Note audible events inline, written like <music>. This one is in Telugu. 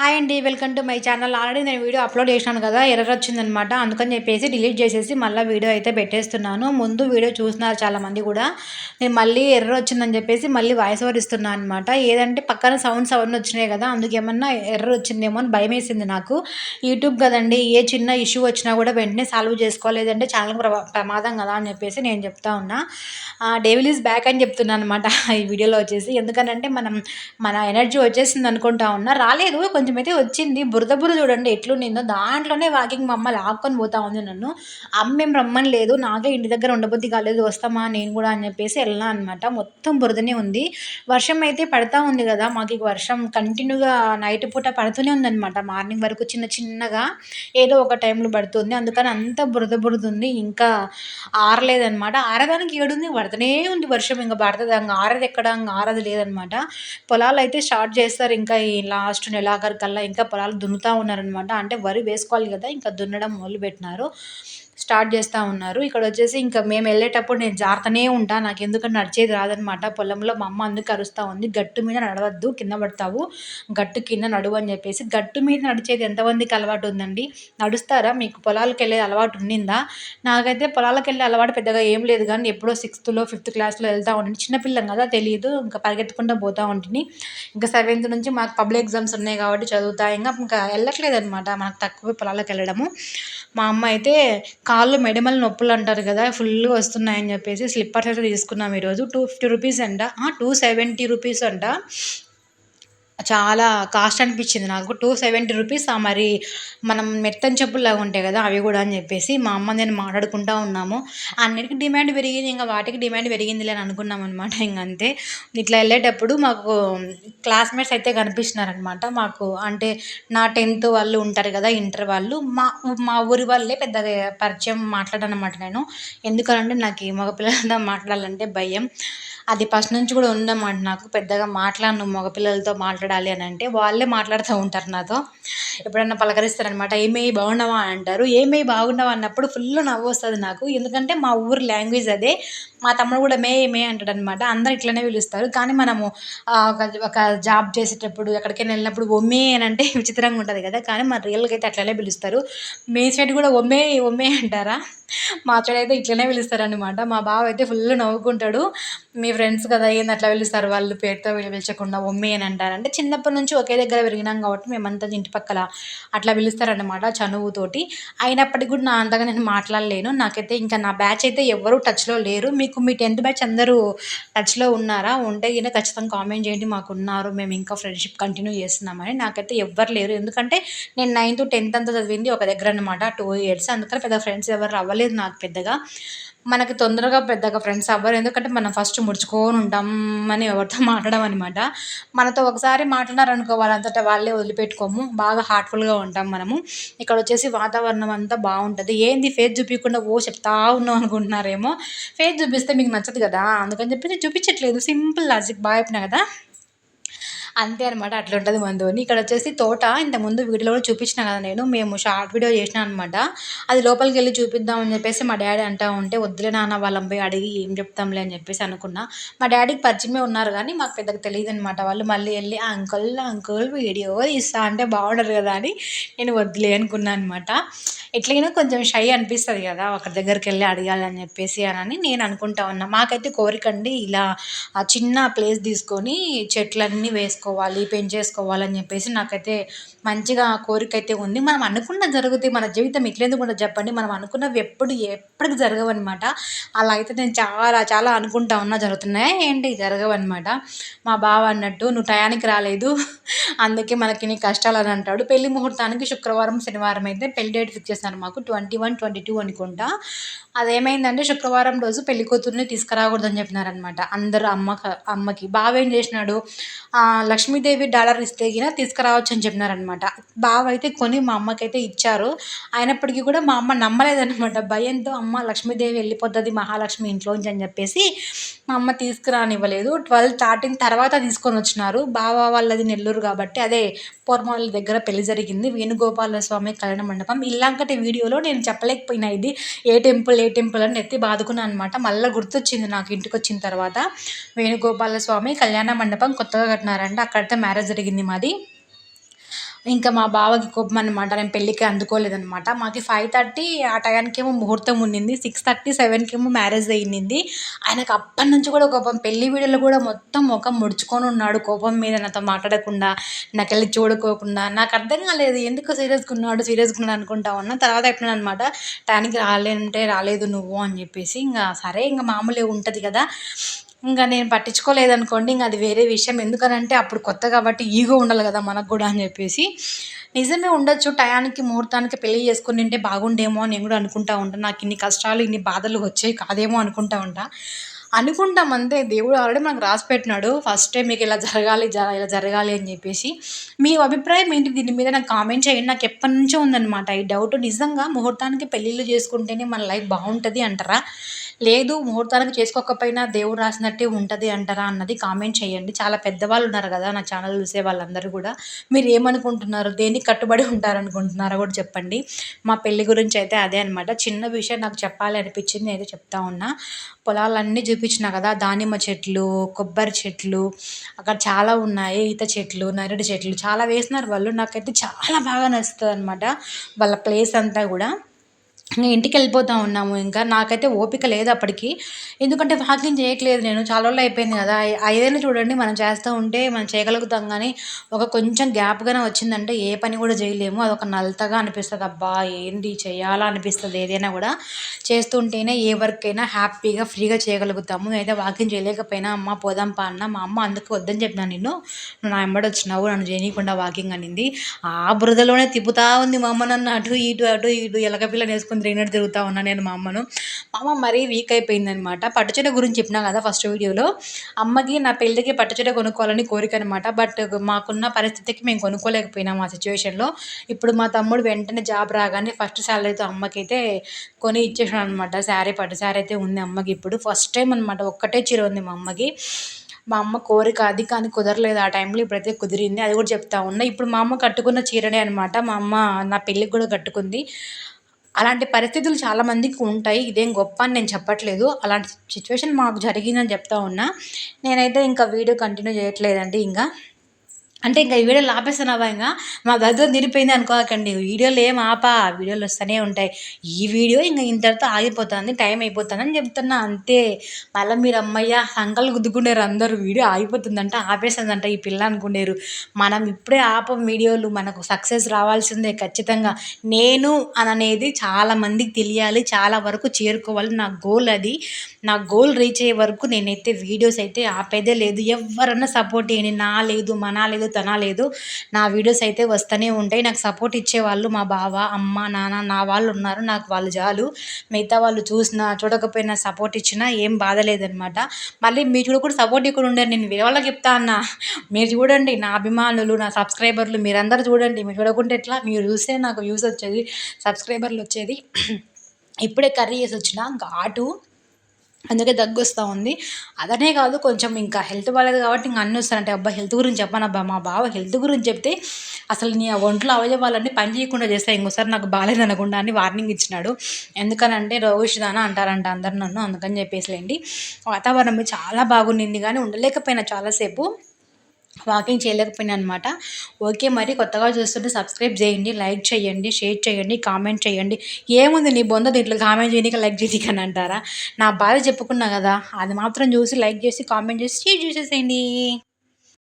హాయ్ అండి welcome to my channel. Already నేను వీడియో అప్లోడ్ చేసినాను కదా ఎర్రర్ వచ్చిందనమాట అందుకని చెప్పేసి డిలీట్ చేసేసి మళ్ళీ వీడియో అయితే పెట్టేస్తున్నాను. ముందు వీడియో చూస్తున్నారు చాలామంది కూడా. నేను మళ్ళీ ఎర్రర్ వచ్చిందని చెప్పేసి మళ్ళీ వాయిస్ ఓవర్ ఇస్తున్నాను అనమాట ఏదంటే పక్కన సౌండ్స్ అవన్నీ వచ్చినాయి కదా అందుకేమన్నా ఎర్ర ఎర్రర్ వచ్చిందేమో అని భయం వేసింది నాకు. యూట్యూబ్ కదండి ఏ చిన్న ఇష్యూ వచ్చినా కూడా వెంటనే సాల్వ్ చేసుకోలేదంటే ఛానల్ ప్రమాదం కదా అని చెప్పేసి నేను చెప్తా ఉన్నా. డేవిల్ ఈజ్ బ్యాక్ అని చెప్తున్నాను అనమాట ఈ వీడియోలో వచ్చేసి. ఎందుకనంటే మనం మన ఎనర్జీ వచ్చేసింది అనుకుంటా ఉన్నా. రాలేదు కొంచెం కొంచెం అయితే వచ్చింది. బురద బురద చూడండి ఎట్లుండిందో. దాంట్లోనే వాకింగ్ మా అమ్మ లాక్కొని పోతా ఉంది నన్ను. అమ్మేం రమ్మని లేదు. నాకే ఇంటి దగ్గర ఉండబుద్ధి కాలేదు. వస్తామా? నేను కూడా అని చెప్పేసి వెళ్ళినా అనమాట మొత్తం బురదనే ఉంది. వర్షం అయితే పడతా ఉంది కదా. మాకు వర్షం కంటిన్యూగా నైట్ పూట పడుతూనే ఉందన్నమాట. మార్నింగ్ వరకు చిన్న చిన్నగా ఏదో ఒక టైంలో పడుతుంది. అందుకని అంత బురద బురద ఉంది. ఇంకా ఆరలేదనమాట ఆరదానికి ఏడుంది. పడుతూనే ఉంది వర్షం. ఇంకా పడుతుంది. ఇంకా ఆరది ఎక్కడ? ఇంకా ఆరది లేదనమాట పొలాలు అయితే స్టార్ట్ చేస్తారు. ఇంకా ఈ లాస్ట్ నెలాఖరు కల్లా ఇంకా పొలాలు దున్నుతూ ఉన్నారనమాట అంటే వరి వేసుకోవాలి కదా ఇంకా దున్నడం మొదలుపెట్టినారు. స్టార్ట్ చేస్తూ ఉన్నారు. ఇక్కడ వచ్చేసి ఇంకా మేము వెళ్ళేటప్పుడు నేను జాగ్రత్తనే ఉంటాను నాకు ఎందుకంటే నడిచేది రాదనమాట పొలంలో మా అమ్మ అందుకు అరుస్తూ ఉంది. గట్టు మీద నడవద్దు కింద పడతావు. గట్టు కింద నడువు అని చెప్పేసి గట్టు మీద నడిచేది ఎంతమందికి అలవాటు ఉందండి? నడుస్తారా? మీకు పొలాలకు వెళ్ళే అలవాటు ఉండిందా? నాకైతే పొలాలకు వెళ్ళే అలవాటు పెద్దగా ఏం లేదు కానీ ఎప్పుడో సిక్స్త్లో ఫిఫ్త్ క్లాస్లో వెళ్తూ ఉంటుంది చిన్నపిల్లం కదా తెలియదు ఇంకా పరిగెత్తుకుంటూ పోతూ ఉంటుంది ఇంకా సెవెంత్ నుంచి మాకు పబ్లిక్ ఎగ్జామ్స్ ఉన్నాయి కాబట్టి చదువుతా. ఇంకా ఇంకా వెళ్ళట్లేదు అనమాట మనకు తక్కువ పొలాలకు వెళ్ళడము. మా అమ్మ అయితే కాళ్ళు మెడమల నొప్పులు అంటారు కదా ఫుల్గా వస్తున్నాయని చెప్పేసి స్లిప్పర్స్ అయితే తీసుకున్నాం ఈరోజు. టూ ఫిఫ్టీ రూపీస్ అంట. టూ సెవెంటీ రూపీస్ అంట. చాలా కాస్ట్ అనిపించింది నాకు. టూ సెవెంటీ రూపీస్ మరి మనం మెత్తని చెప్పుల్లాగా ఉంటాయి కదా అవి కూడా అని చెప్పేసి మా అమ్మ నేను మాట్లాడుకుంటూ ఉన్నాము. అన్నిటికీ డిమాండ్ పెరిగింది ఇంకా వాటికి డిమాండ్ పెరిగింది అని అనుకున్నాం అనమాట ఇంకంతే ఇట్లా వెళ్ళేటప్పుడు మాకు క్లాస్మేట్స్ అయితే కనిపిస్తున్నారనమాట మాకు అంటే నా టెన్త్ వాళ్ళు ఉంటారు కదా ఇంటర్ వాళ్ళు. మా మా ఊరి వాళ్ళే పెద్దగా పరిచయం మాట్లాడనమాట నేను. ఎందుకనంటే నాకు ఈ మగపిల్లలతో మాట్లాడాలంటే భయం. అది ఫస్ట్ నుంచి కూడా ఉందన్నమాట నాకు. పెద్దగా మాట్లాడను మగపిల్లలతో మాట్లాడాలి అని అంటే వాళ్ళే మాట్లాడుతూ ఉంటారు నాతో. ఎప్పుడన్నా పలకరిస్తారనమాట ఏమై బాగున్నావా? అంటారు. ఏమై బాగున్నావా? అన్నప్పుడు ఫుల్ నవ్వు వస్తుంది నాకు. ఎందుకంటే మా ఊరి లాంగ్వేజ్ అదే. మా తమ్ముడు కూడా మే మే అంటాడు అనమాట అందరు ఇట్లనే పిలుస్తారు. కానీ మనము ఒక జాబ్ చేసేటప్పుడు ఎక్కడికైనా వెళ్ళినప్పుడు ఒమ్మే అని అంటే <laughs> విచిత్రంగా ఉంటుంది కదా. కానీ మన రియల్గా అయితే అట్లనే పిలుస్తారు. మే సైడ్ కూడా ఒమ్మే ఒమ్మే అంటారా? మా సైడ్ అయితే ఇట్లనే పిలుస్తారనమాట మా బావ అయితే ఫుల్ నవ్వుకుంటాడు. మీ ఫ్రెండ్స్ కదా ఏంది అట్లా పిలుస్తారు? వాళ్ళు పేరుతో పిలిచకుండా మమ్మీ అని అంటారు. అంటే చిన్నప్పటి నుంచి ఒకే దగ్గర పెరిగినాం కాబట్టి మేమంతా ఇంటి పక్కల అట్లా పిలుస్తారనమాట చనువుతోటి. అయినప్పటికీ కూడా నా అంతగా నేను మాట్లాడలేను. నాకైతే ఇంకా నా బ్యాచ్ అయితే ఎవరు టచ్లో లేరు. మీకు మీ టెన్త్ బ్యాచ్ అందరూ టచ్లో ఉన్నారా? ఉంటే కింద ఖచ్చితంగా కామెంట్ చేయండి. మాకు ఉన్నారు మేము ఇంకా ఫ్రెండ్షిప్ కంటిన్యూ చేస్తున్నామని. నాకైతే ఎవ్వరు లేరు. ఎందుకంటే నేను నైన్త్ టెన్త్ అంతా చదివింది ఒక దగ్గర అనమాట టూ ఇయర్స్. అందుకని పెద్ద ఫ్రెండ్స్ ఎవరు అవ్వలేదు నాకు పెద్దగా. మనకి తొందరగా పెద్దగా ఫ్రెండ్స్ అవ్వరు. ఎందుకంటే మనం ఫస్ట్ ముడుచుకొని ఉంటాం అని ఎవరితో <laughs> మాట్లాడడం అనమాట మనతో ఒకసారి మాట్లాడారనుకో వాళ్ళంతటా వాళ్ళే వదిలిపెట్టుకోము. బాగా హార్ట్ఫుల్గా ఉంటాం మనము. ఇక్కడ వచ్చేసి వాతావరణం అంతా బాగుంటుంది. ఏంది ఫేస్ చూపించకుండా ఓ చెప్తా ఉన్నాం అనుకుంటున్నారేమో. ఫేస్ చూపిస్తే మీకు నచ్చదు కదా? అందుకని చెప్పి చూపించట్లేదు. సింపుల్ లాజిక్ బాగా చెప్పినా కదా? అంతే అనమాట అట్లా ఉంటుంది ఇక్కడ వచ్చేసి తోట ఇంతకుముందు వీడియోలో కూడా చూపించిన కదా నేను మేము షార్ట్ వీడియో చేసిన అనమాట అది లోపలికి వెళ్ళి చూపిద్దామని చెప్పేసి మా డాడీ అంటా ఉంటే వద్దులే నాన్న వాళ్ళని పోయి అడిగి ఏం చెప్తాంలే అని చెప్పేసి అనుకున్నా. మా డాడీకి పరిచయమే ఉన్నారు కానీ మాకు పెద్దగా తెలియదు అనమాట వాళ్ళు మళ్ళీ వెళ్ళి అంకుల్ అంకుల్ వీడియో ఇస్తా అంటే బాగుండరు కదా అని నేను వద్దులే అనుకున్నాను అనమాట ఎట్లయినా కొంచెం షై అనిపిస్తుంది కదా ఒకరి దగ్గరికి వెళ్ళి అడగాలని చెప్పేసి అని నేను అనుకుంటా ఉన్నా. మాకైతే కోరికండి ఇలా చిన్న ప్లేస్ తీసుకొని చెట్లన్నీ వేసుకో వేసుకోవాలి పెంచేసుకోవాలని చెప్పేసి నాకైతే మంచిగా కోరిక అయితే ఉంది. మనం అనుకున్న జరుగుతాయి మన జీవితం ఇట్లెందుకు కూడా చెప్పండి. మనం అనుకున్నవి ఎప్పుడు ఎప్పటికి జరగవన్నమాట. అలా అయితే నేను చాలా చాలా అనుకుంటా ఉన్నా జరుగుతున్నాయి ఏంటి? జరగవన్నమాట. మా బావ అన్నట్టు నువ్వు టయానికి రాలేదు. అందుకే మనకి నీ కష్టాలు అని అంటాడు. పెళ్ళి ముహూర్తానికి శుక్రవారం శనివారం అయితే పెళ్ళి డేట్ ఫిక్స్ చేశారు మాకు. ట్వంటీ వన్ ట్వంటీ టూ అనుకుంటా. అదేమైందంటే శుక్రవారం రోజు పెళ్ళి కూతుర్ని తీసుకురాకూడదని చెప్పినారనమాట అందరు అమ్మ అమ్మకి. బావ ఏం చేసినాడు? లక్ష్మీదేవి డాలర్ ఇస్తే గిన తీసుకురావచ్చు అని చెప్పినారనమాట బావ అయితే కొని మా అమ్మకైతే ఇచ్చారు. అయినప్పటికీ కూడా మా అమ్మ నమ్మలేదనమాట భయంతో అమ్మ లక్ష్మీదేవి వెళ్ళిపోతుంది మహాలక్ష్మి ఇంట్లోంచి అని చెప్పేసి మా అమ్మ తీసుకురానివ్వలేదు. ట్వెల్వ్ స్టార్టింగ్ తర్వాత తీసుకొని వచ్చినారు. బావ వాళ్ళది నెల్లూరు కాబట్టి అదే పూర్మాల దగ్గర పెళ్ళి జరిగింది. వేణుగోపాల స్వామి కళ్యాణ మండపం. ఇలాంటి వీడియోలో నేను చెప్పలేకపోయినా ఇది. ఏ టెంపుల్ ఏ టెంపుల్ అని ఎత్తి బాదుకున్నాను అనమాట మళ్ళీ గుర్తొచ్చింది నాకు ఇంటికి వచ్చిన తర్వాత. వేణుగోపాల స్వామి కళ్యాణ మండపం కొత్తగా కట్టినారంట. అక్కడితే మ్యారేజ్ జరిగింది మాది. ఇంకా మా బావకి కోపం అనమాట నేను పెళ్ళికి అందుకోలేదనమాట మాకు ఫైవ్ థర్టీ ఆ టైంకి ఏమో ముహూర్తం ఉండింది సిక్స్ థర్టీ సెవెన్కేమో మ్యారేజ్ అయ్యింది ఆయనకు అప్పటి నుంచి కూడా కోపం. పెళ్ళి వీడియోలో కూడా మొత్తం ముఖం ముడుచుకొని ఉన్నాడు కోపం మీద నాతో మాట్లాడకుండా నాకు వెళ్ళి చూడుకోకుండా. నాకు అర్థం కాలేదు ఎందుకు సీరియస్గా ఉన్నాడు సీరియస్గా ఉన్నాడు అనుకుంటా ఉన్నా. తర్వాత ఎట్లా అనమాట టైంకి రాలేదంటే రాలేదు నువ్వు అని చెప్పేసి. ఇంకా సరే ఇంకా మామూలే ఉంటుంది కదా. ఇంకా నేను పట్టించుకోలేదనుకోండి ఇంకా అది వేరే విషయం. ఎందుకనంటే అప్పుడు కొత్త కాబట్టి ఈగో ఉండాలి కదా మనకు కూడా అని చెప్పేసి. నిజమే ఉండొచ్చు టయానికి ముహూర్తానికి పెళ్ళి చేసుకుని ఉంటే బాగుండేమో అని నేను కూడా అనుకుంటా ఉంటాను నాకు ఇన్ని కష్టాలు ఇన్ని బాధలు వచ్చాయి కాదేమో అనుకుంటా ఉంటా. అనుకుంటాం అంతే. దేవుడు ఆల్రెడీ మనకు రాసి పెట్టినాడు. ఫస్ట్ టైం మీకు ఇలా జరగాలి ఇలా జరగాలి అని చెప్పేసి. మీ అభిప్రాయం ఏంటి? దీని మీద నాకు కామెంట్ చేయండి. నాకు ఎప్పటి నుంచో ఉందన్నమాట. ఈ డౌట్ నిజంగా ముహూర్తానికి పెళ్ళిళ్ళు చేసుకుంటేనే మన లైఫ్ బాగుంటుంది అంటారా? లేదు ముహూర్తానికి చేసుకోకపోయినా దేవుడు రాసినట్టే ఉంటుంది అంటారా అన్నది కామెంట్ చేయండి. చాలా పెద్దవాళ్ళు ఉన్నారు కదా నా ఛానల్ చూసే వాళ్ళందరూ కూడా. మీరు ఏమనుకుంటున్నారు? దేనికి కట్టుబడి ఉంటారనుకుంటున్నారో కూడా చెప్పండి. మా పెళ్ళి గురించి అయితే అదే అనమాట చిన్న విషయం నాకు చెప్పాలి అనిపించింది నేను చెప్తా ఉన్నా. పొలాలన్నీ చూపించిన కదా దానిమ్మ చెట్లు కొబ్బరి చెట్లు అక్కడ చాలా ఉన్నాయి ఈత చెట్లు నరడి చెట్లు చాలా వేసినారు వాళ్ళు. నాకైతే చాలా బాగా నచ్చుతుంది అనమాట వాళ్ళ ప్లేస్ అంతా కూడా. ఇంటికి వెళ్ళిపోతూ ఉన్నాము ఇంకా. నాకైతే ఓపిక లేదు అప్పటికి. ఎందుకంటే వాకింగ్ చేయట్లేదు నేను. చాలా రోజులు అయిపోయింది కదా. ఏదైనా చూడండి మనం చేస్తూ ఉంటే మనం చేయగలుగుతాం కానీ ఒక కొంచెం గ్యాప్గానే వచ్చిందంటే ఏ పని కూడా చేయలేము. అదొక నలతగా అనిపిస్తుంది. అబ్బా ఏంటి చేయాలా అనిపిస్తుంది ఏదైనా కూడా. చేస్తుంటేనే ఏ వర్క్ అయినా హ్యాపీగా ఫ్రీగా చేయగలుగుతాము. నేనైతే వాకింగ్ చేయలేకపోయినా అమ్మ పోదాం పా అన్న. మా అమ్మ అందుకు వద్దని చెప్పినా నిన్ను. నువ్వు నా ఎంబడి వచ్చినావు నన్ను చేయనీయకుండా వాకింగ్ అనింది. ఆ బురదలోనే తిప్పుతా ఉంది మా అమ్మ నన్ను. అటు ఇటు అటు ఇటు ఎలక పిల్లని వేసుకుని త్రీనట్ తిరుగుతూ ఉన్నా నేను మా అమ్మను. మా అమ్మ మరీ వీక్ అయిపోయిందనమాట పట్టుచీర గురించి చెప్పినా కదా ఫస్ట్ వీడియోలో. అమ్మకి నా పెళ్ళికి పట్టుచీర కొనుక్కోవాలని కోరిక అనమాట బట్ మాకున్న పరిస్థితికి మేము కొనుక్కోలేకపోయినాం ఆ సిచ్యువేషన్లో ఇప్పుడు మా తమ్ముడు వెంటనే జాబ్ రాగానే ఫస్ట్ శాలరీతో అమ్మకైతే కొని ఇచ్చేసాను అనమాట శారీ పట్టు శారీ అయితే ఉంది అమ్మకి ఇప్పుడు. ఫస్ట్ టైం అనమాట ఒక్కటే చీర ఉంది మా అమ్మకి. మా అమ్మ కోరిక అది కానీ కుదరలేదు. ఆ టైంలో ఇప్పుడైతే కుదిరింది. అది కూడా చెప్తా ఉన్నా. ఇప్పుడు మా అమ్మ కట్టుకున్న చీరనే అనమాట మా అమ్మ నా పెళ్ళికి కూడా కట్టుకుంది. అలాంటి పరిస్థితులు చాలామందికి ఉంటాయి. ఇదేం గొప్ప అని నేను చెప్పట్లేదు. అలాంటి సిచ్యువేషన్ మాకు జరిగిందని చెప్తా ఉన్నా. నేనైతే ఇంకా వీడియో కంటిన్యూ చేయట్లేదండి. ఇంకా అంటే ఇంకా ఈ వీడియోలు ఆపేస్తున్నావా ఇంకా మా దగ్గర తిరిగిపోయింది అనుకోకండి. వీడియోలు ఏం ఆపా. వీడియోలు వస్తూనే ఉంటాయి. ఈ వీడియో ఇంకా ఇంతటితో ఆగిపోతుంది. టైం అయిపోతుంది అని చెప్తున్నా. అంతే. మళ్ళీ మీరు అమ్మయ్య సంకలు గుద్దుకునేరు అందరూ. వీడియో ఆగిపోతుందంట ఆపేస్తుందంట ఈ పిల్ల అనుకునేరు మనం ఇప్పుడే ఆపం వీడియోలు. మనకు సక్సెస్ రావాల్సిందే ఖచ్చితంగా. నేను అనేది చాలా మందికి తెలియాలి. చాలా వరకు చేరుకోవాలి. నా గోల్ అది. నా గోల్ రీచ్ అయ్యే వరకు నేనైతే వీడియోస్ అయితే ఆపేదే లేదు. ఎవరన్నా సపోర్ట్ చేయండి. నా లేదు మన లేదు తన లేదు నా వీడియోస్ అయితే వస్తూనే ఉంటాయి. నాకు సపోర్ట్ ఇచ్చేవాళ్ళు మా బావ అమ్మ నాన్న నా వాళ్ళు ఉన్నారు నాకు వాళ్ళు చాలు. మిగతా వాళ్ళు చూసినా చూడకపోయినా సపోర్ట్ ఇచ్చినా ఏం బాధ లేదనమాట మళ్ళీ మీరు కూడా సపోర్ట్ ఇక్కడ ఉండండి. నేను వేరే వాళ్ళకి చెప్తా అన్న. మీరు చూడండి నా అభిమానులు నా సబ్స్క్రైబర్లు మీరందరూ చూడండి. మీరు చూడకుంటే ఎట్లా? మీరు చూస్తే నాకు వ్యూస్ వచ్చేది సబ్స్క్రైబర్లు వచ్చేది. <clears throat> ఇప్పుడే కర్రీ చేసి వచ్చిన ఘాటు అందుకే దగ్గు వస్తూ ఉంది. అదనే కాదు కొంచెం ఇంకా హెల్త్ బాగాలేదు కాబట్టి ఇంకా అన్నీ వస్తానంటే అబ్బా హెల్త్ గురించి చెప్పనబ్బా మా బావ హెల్త్ గురించి చెప్తే అసలు నీ ఒంట్లో అవయవాలన్నీ పని చేయకుండా చేస్తాయి ఇంకోసారి నాకు బాగాలేదు అనకుండా అని వార్నింగ్ ఇచ్చినాడు. ఎందుకనంటే రోగిషిదాన అంటారంట అందరు నన్ను అందుకని చెప్పేసిలేండి వాతావరణం చాలా బాగుండింది కానీ ఉండలేకపోయినా చాలాసేపు. వాకింగ్ చేయలేకపోయినా అనమాట ఓకే మరి కొత్తగా చూస్తుంటే సబ్స్క్రైబ్ చేయండి లైక్ చేయండి షేర్ చేయండి కామెంట్ చేయండి. ఏముంది నీ బొంద దీంట్లో కామెంట్ చేయడానికి లైక్ చేయడానికి అని అంటారా? నా బాధ చెప్పుకున్నా కదా అది మాత్రం చూసి లైక్ చేసి కామెంట్ చేసి షేర్ చేసేసేయండి.